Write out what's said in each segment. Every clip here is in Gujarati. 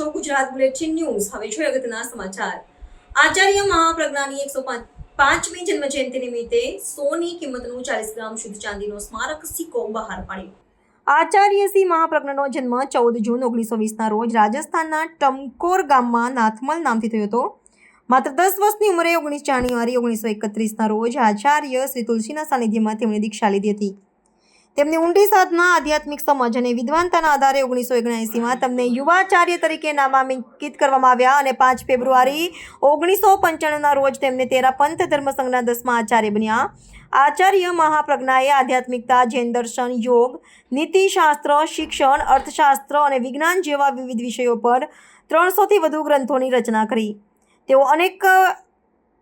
છો ગુજરાત બુલેટિન ન્યૂઝ. હવે જોઈએ અગત્યના સમાચાર. આચાર્ય મહાપ્રજ્ઞાની એકસો પાંચમી જન્મ જયંતિ નિમિત્તે સોની કિંમતનું ચાલીસ ગ્રામ શુદ્ધ ચાંદીનો સ્મારક સિક્કો બહાર પાડ્યો. આચાર્ય સિંહ મહાપ્રજ્ઞનો જન્મ ચૌદ જૂન ઓગણીસો વીસના રોજ રાજસ્થાનના ટમકોર ગામમાં નાથમલ નામથી થયો હતો. માત્ર દસ વર્ષની ઉંમરે ઓગણીસ જાન્યુઆરી ઓગણીસો એકત્રીસના રોજ આચાર્ય શ્રી તુલસીના સાનિધ્યમાં તેમણે દીક્ષા લીધી હતી. તેમની ઊંડી સાધના, આધ્યાત્મિક સમજ અને વિદ્વાનતાના આધારે ઓગણીસો ઓગણએંસીમાં તેમને યુવાચાર્ય તરીકે નામાંકિત કરવામાં આવ્યા અને પાંચ ફેબ્રુઆરી ઓગણીસો પંચાણુંના રોજ તેમને તેરા પંથ ધર્મ સંઘના દસમા આચાર્ય બન્યા. આચાર્ય મહાપ્રજ્ઞાએ આધ્યાત્મિકતા જૈન દર્શન યોગ, નીતિશાસ્ત્ર, શિક્ષણ, અર્થશાસ્ત્ર અને વિજ્ઞાન જેવા વિવિધ વિષયો પર ત્રણસોથી વધુ ગ્રંથોની રચના કરી. તેઓ અનેક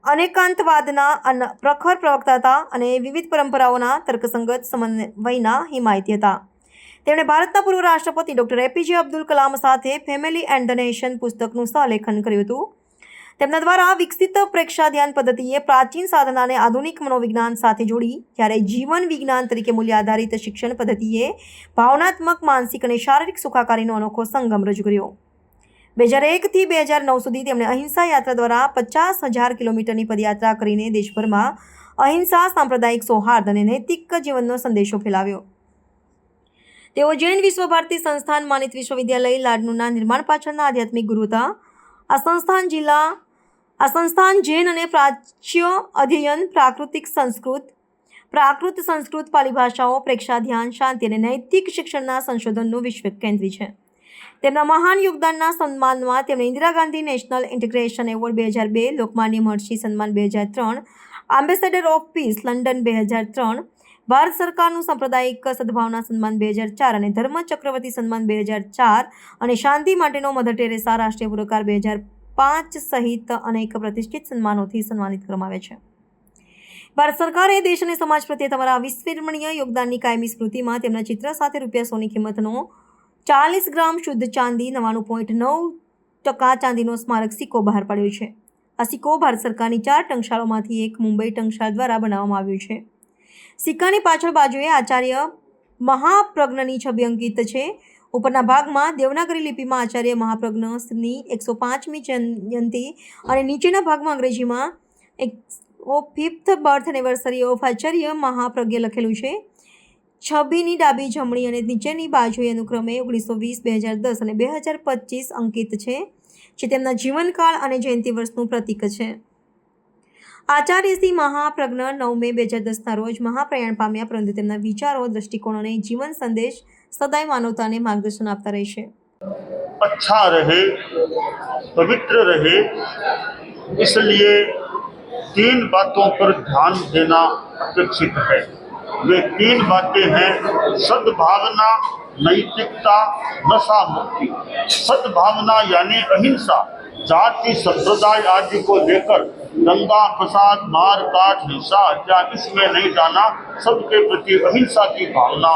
અનેકાંતવાદના પ્રખર પ્રવક્તા હતા અને વિવિધ પરંપરાઓના તર્કસંગત સમન્વયના હિમાયતી હતા. તેમણે ભારતના પૂર્વ રાષ્ટ્રપતિ ડૉક્ટર એપીજે અબ્દુલ કલામ સાથે ફેમિલી એન્ડ ધ નેશન પુસ્તકનું સહલેખન કર્યું હતું. તેમના દ્વારા વિકસિત પ્રેક્ષા ધ્યાન પદ્ધતિએ પ્રાચીન સાધનાને આધુનિક મનોવિજ્ઞાન સાથે જોડી, જ્યારે જીવન વિજ્ઞાન તરીકે મૂલ્ય આધારિત શિક્ષણ પદ્ધતિએ ભાવનાત્મક, માનસિક અને શારીરિક સુખાકારીનો અનોખો સંગમ રજૂ કર્યો. બે હજાર એકથી બે હજાર નવ સુધી તેમણે અહિંસા યાત્રા દ્વારા પચાસ હજાર કિલોમીટરની પદયાત્રા કરીને દેશભરમાં અહિંસા, સાંપ્રદાયિક સૌહાર્દ અને નૈતિક જીવનનો સંદેશો ફેલાવ્યો. તેઓ જૈન વિશ્વ ભારતી સંસ્થાન માનિત વિશ્વવિદ્યાલય લાડનુના નિર્માણ પાછળના આધ્યાત્મિક ગુરુ હતા. આ સંસ્થાન જિલ્લા, આ સંસ્થાન જૈન અને પ્રાચ્ય અધ્યયન, પ્રાકૃતિક સંસ્કૃત, પ્રાકૃત સંસ્કૃત પાલી ભાષાઓ પ્રેક્ષા ધ્યાન શાંતિ અને નૈતિક શિક્ષણના સંશોધનનું વિશ્વ કેન્દ્રી છે. તેમના મહાન યોગદાનના સન્માનમાં તેમણે Indira Gandhi national integration award બે હજાર બે, લોકમાન્ય મહર્ષિ સન્માન બે હજાર ત્રણ આમ્બેસેડર ઓફ પીસ લંડન બે હજાર ત્રણ, ભારત સરકારનું સાંપ્રદાયિક સદભાવના સન્માન બે હજાર ચાર અને ધર્મ ચક્રવર્તી સન્માન બે હજાર ચાર અને શાંતિ માટેનો મધર ટેરેસા રાષ્ટ્રીય પુરસ્કાર બે હજાર પાંચ સહિત અનેક પ્રતિષ્ઠિત સન્માનોથી સન્માનિત કરવામાં આવે છે. ભારત સરકારે દેશ અને સમાજ પ્રત્યે તમારા અવિસ્મરણીય યોગદાનની કાયમી સ્મૃતિમાં તેમના ચિત્ર સાથે રૂપિયા સોની કિંમતનો ચાલીસ ગ્રામ શુદ્ધ ચાંદી, નવ્વાણું પોઈન્ટ નવ ટકા ચાંદીનો સ્મારક સિક્કો બહાર પાડ્યો છે. આ સિક્કો ભારત સરકારની ચાર ટંકશાળોમાંથી એક મુંબઈ ટંકશાળ દ્વારા બનાવવામાં આવ્યો છે. સિક્કાની પાછળ બાજુએ આચાર્ય મહાપ્રજ્ઞની છબી અંકિત છે. ઉપરના ભાગમાં દેવનાગરી લિપિમાં આચાર્ય મહાપ્રજ્ઞની એકસો પાંચમી જયંતિ અને નીચેના ભાગમાં અંગ્રેજીમાં એક o fifth birth anniversary of Acharya Mahapragya લખેલું છે. છબીની ડાબી જમણી અને નીચેની બાજુએ અનુક્રમે ઓગણીસો વીસ બે હજાર દસ અને બે હજાર પચીસ અંકિત છે જે તેમના જીવનકાળ અને જયંતિ વર્ષનું પ્રતીક છે આચાર્યશ્રી મહાપ્રજ્ઞ નવ મે બે હજાર દસના રોજ મહાપ્રયાણ પામ્યા પરંતુ તેમના વિચારો દ્રષ્ટિકોણ અને જીવન સંદેશ સદાય માનવતાને માર્ગદર્શન આપતા રહેશે अच्छा रहे पवित्र रहे इसलिए तीन बातों पर ध्यान देना अपेक्षित है वे तीन बातें हैं, सद्भावना, नैतिकता नशा मुक्ति सद्भावना यानी अहिंसा, जाति, संप्रदाय आदि को लेकर दंगा फसाद मार, काट, हिंसा, हत्या, इसमें नहीं जाना, सबके प्रति अहिंसा की भावना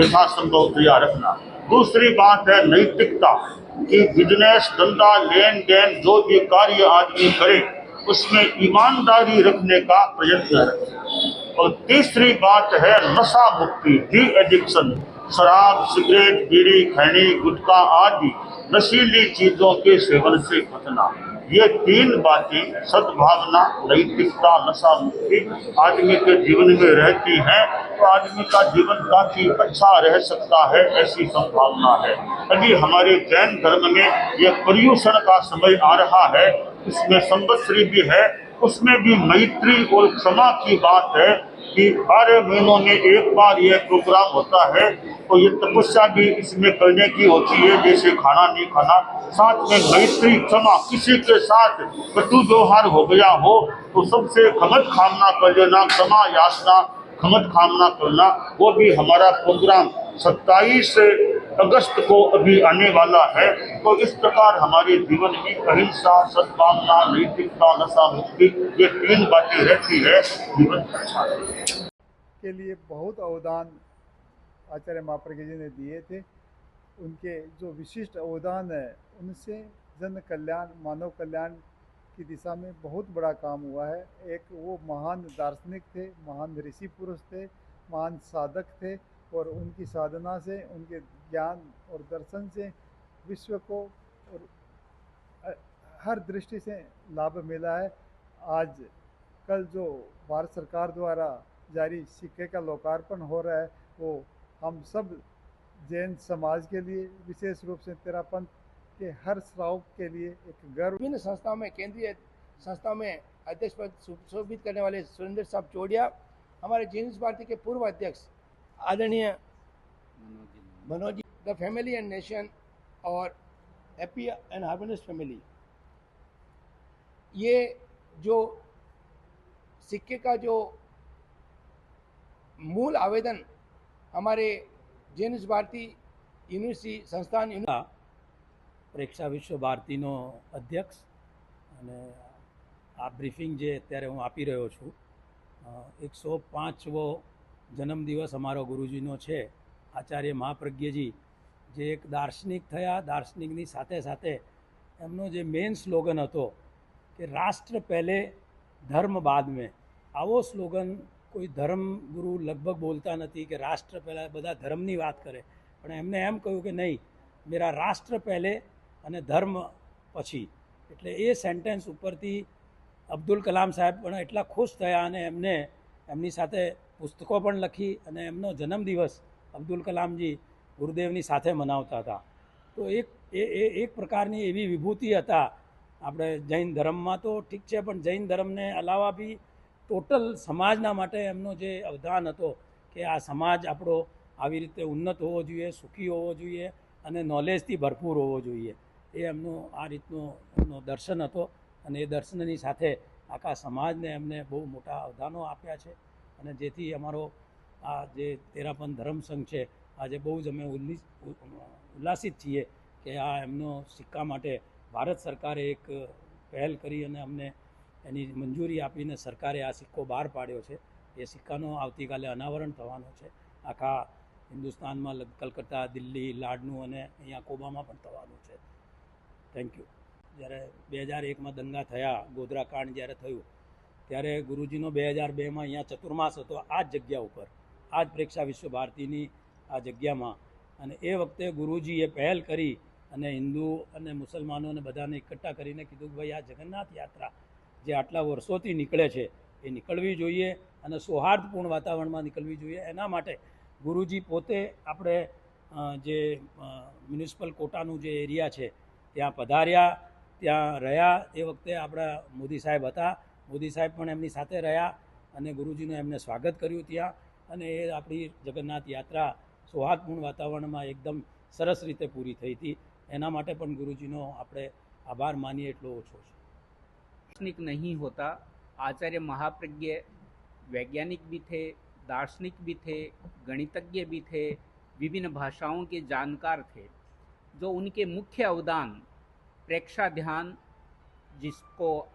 यथासंभव तैयार रखना। दूसरी बात है नैतिकता, कि बिज़नेस, धंधा लेन देन जो भी कार्य आदमी करे, उसमें ईमानदारी रखने का प्रयत्न रखें। और तीसरी बात है नशा मुक्ति, डी एडिक्शन, शराब, सिगरेट, बीड़ी, खैनी, गुटखा आदि नशीली चीज़ों के सेवन से बचना। ये तीन बातें सद्भावना, नैतिकता, नशा मुक्ति आदमी के जीवन में रहती हैं तो आदमी का जीवन काफ़ी अच्छा रह सकता है, ऐसी संभावना है। अभी हमारे जैन धर्म में ये पर्यूषण का समय आ रहा है, इसमें संवत्सरी भी है उसमें भी मैत्री और क्षमा की बात है कि बारह महीनों में एक बार यह प्रोग्राम होता है तो ये तपस्या भी इसमें करने की होती है, जैसे खाना नहीं खाना, साथ में मैत्री, क्षमा, किसी के साथ कटु व्यवहार हो गया हो तो सबसे खमत खामना कर लेना, क्षमा याचना खमत खामना करना, वो भी हमारा प्रोग्राम 27 अगस्त को अभी आने वाला है तो इस प्रकार हमारे जीवन में अहिंसा, सद्भावना, नैतिकता, नशा मुक्ति, ये तीन बातें रहती है, जीवन के लिए बहुत अवदान आचार्य महाप्रज्ञ जी ने दिए थे। उनके जो विशिष्ट अवदान है, उनसे जन कल्याण, मानव कल्याण की दिशा में बहुत बड़ा काम हुआ है। एक वो महान दार्शनिक थे, महान ऋषि पुरुष थे, महान साधक थे और उनकी साधना से, उनके ज्ञान और दर्शन से, विश्व को और हर दृष्टि से लाभ मिला है। आज कल जो भारत सरकार द्वारा जारी सिक्के का लोकार्पण हो रहा है, वो हम सब जैन समाज के लिए, विशेष रूप से तेरापंथ के हर श्रावक के लिए एक गर्व विभिन्न संस्थाओं में, केंद्रीय संस्थाओं में अध्यक्ष पद सुशोभित करने वाले सुरेंद्र साहब चौड़िया, हमारे जीनिस भारती के पूर्व अध्यक्ष आदरणीय Manoj ji the family and nation और हैप्पी एंड हार्मोनियस फैमिली ये जो सिक्के का जो मूल आवेदन हमारे जीनिस भारती यूनिवर्सिटी संस्थान यूनि- આ પ્રેક્ષા વિશ્વ ભારતીનો અધ્યક્ષ અને આ બ્રીફિંગ જે અત્યારે હું આપી રહ્યો છું એકસો પાંચવો જન્મદિવસ અમારો ગુરુજીનો છે. આચાર્ય મહાપ્રજ્ઞજી જે એક દાર્શનિક થયા, દાર્શનિકની સાથે સાથે એમનો જે મેઇન સ્લોગન હતો કે રાષ્ટ્ર પહેલે, ધર્મ બાદ મેં. આવો સ્લોગન કોઈ ધર્મ ગુરુ લગભગ બોલતા નથી કે રાષ્ટ્ર પહેલાં બધા ધર્મની વાત કરે. પણ એમને એમ કહ્યું કે નહીં, મેરા રાષ્ટ્ર પહેલે અને ધર્મ પછી. એટલે એ સેન્ટેન્સ ઉપરથી અબ્દુલ કલામ સાહેબ પણ એટલા ખુશ થયા અને એમને એમની સાથે પુસ્તકો પણ લખી અને એમનો જન્મદિવસ અબ્દુલ કલામજી ગુરુદેવની સાથે મનાવતા હતા. તો એક, એ એ, એક પ્રકારની એવી વિભૂતિ હતા. આપણે જૈન ધર્મમાં તો ઠીક છે, પણ જૈન ધર્મને અલાવા બી ટોટલ સમાજના માટે એમનો જે અવદાન હતો કે આ સમાજ આપણો આવી રીતે ઉન્નત હોવો જોઈએ, સુખી હોવો જોઈએ અને નોલેજથી ભરપૂર હોવો જોઈએ. એ એમનો આ રીતનો, એમનો દર્શન હતો અને એ દર્શનની સાથે આખા સમાજને એમને બહુ મોટા અવદાનો આપ્યા છે. અને જેથી અમારો આ જે તેરાપન ધર્મસંઘ છે, આજે બહુ જ અમે ઉલ્લાસિત છીએ કે આ એમનો સિક્કા માટે ભારત સરકારે એક પહેલ કરી અને અમને એની મંજૂરી આપીને સરકારે આ સિક્કો બહાર પાડ્યો છે. એ સિક્કાનો આવતીકાલે અનાવરણ થવાનો છે. આખા હિન્દુસ્તાનમાં કલકત્તા, દિલ્હી, લાડનું અને અહીંયા કોબામાં પણ થવાનું છે. થેન્ક યુ જ્યારે બે હજાર એકમાં દંગા થયા, ગોધરા કાંડ જ્યારે થયું ત્યારે ગુરુજીનો બે હજાર બેમાં અહીંયા ચતુર્માસ હતો આ જ જગ્યા ઉપર. આ જ પ્રેક્ષા વિશ્વ ભારતીની આ જગ્યામાં. અને એ વખતે ગુરુજીએ પહેલ કરી અને હિન્દુ અને મુસલમાનો અને બધાને એકઠા કરીને કીધું કે ભાઈ આ જગન્નાથ યાત્રા જે આટલા વર્ષોથી નીકળે છે એ નીકળવી જોઈએ અને સૌહાર્દપૂર્ણ વાતાવરણમાં નીકળવી જોઈએ. એના માટે ગુરુજી પોતે આપણે જે મ્યુનિસિપલ કોટાનું જે એરિયા છે, ત્યાં પધાર્યા, ત્યાં રહ્યા. એ વખતે આપણા મોદી સાહેબ હતા. મોદી સાહેબ પણ એમની સાથે રહ્યા અને ગુરુજીનું એમને સ્વાગત કર્યું ત્યાં અને એ આપણી જગન્નાથ યાત્રા સૌહાર્દપૂર્ણ વાતાવરણમાં એકદમ સરસ રીતે પૂરી થઈ હતી એના માટે પણ ગુરુજીનો આપણે આભાર માનીએ એટલો ઓછો છે दार्शनिक नहीं होता आचार्य महाप्रज्ञ वैज्ञानिक भी थे दार्शनिक भी थे गणितज्ञ भी थे विभिन्न भाषाओं के जानकार थे जो उनके मुख्य अवदान प्रेक्षा ध्यान जिसको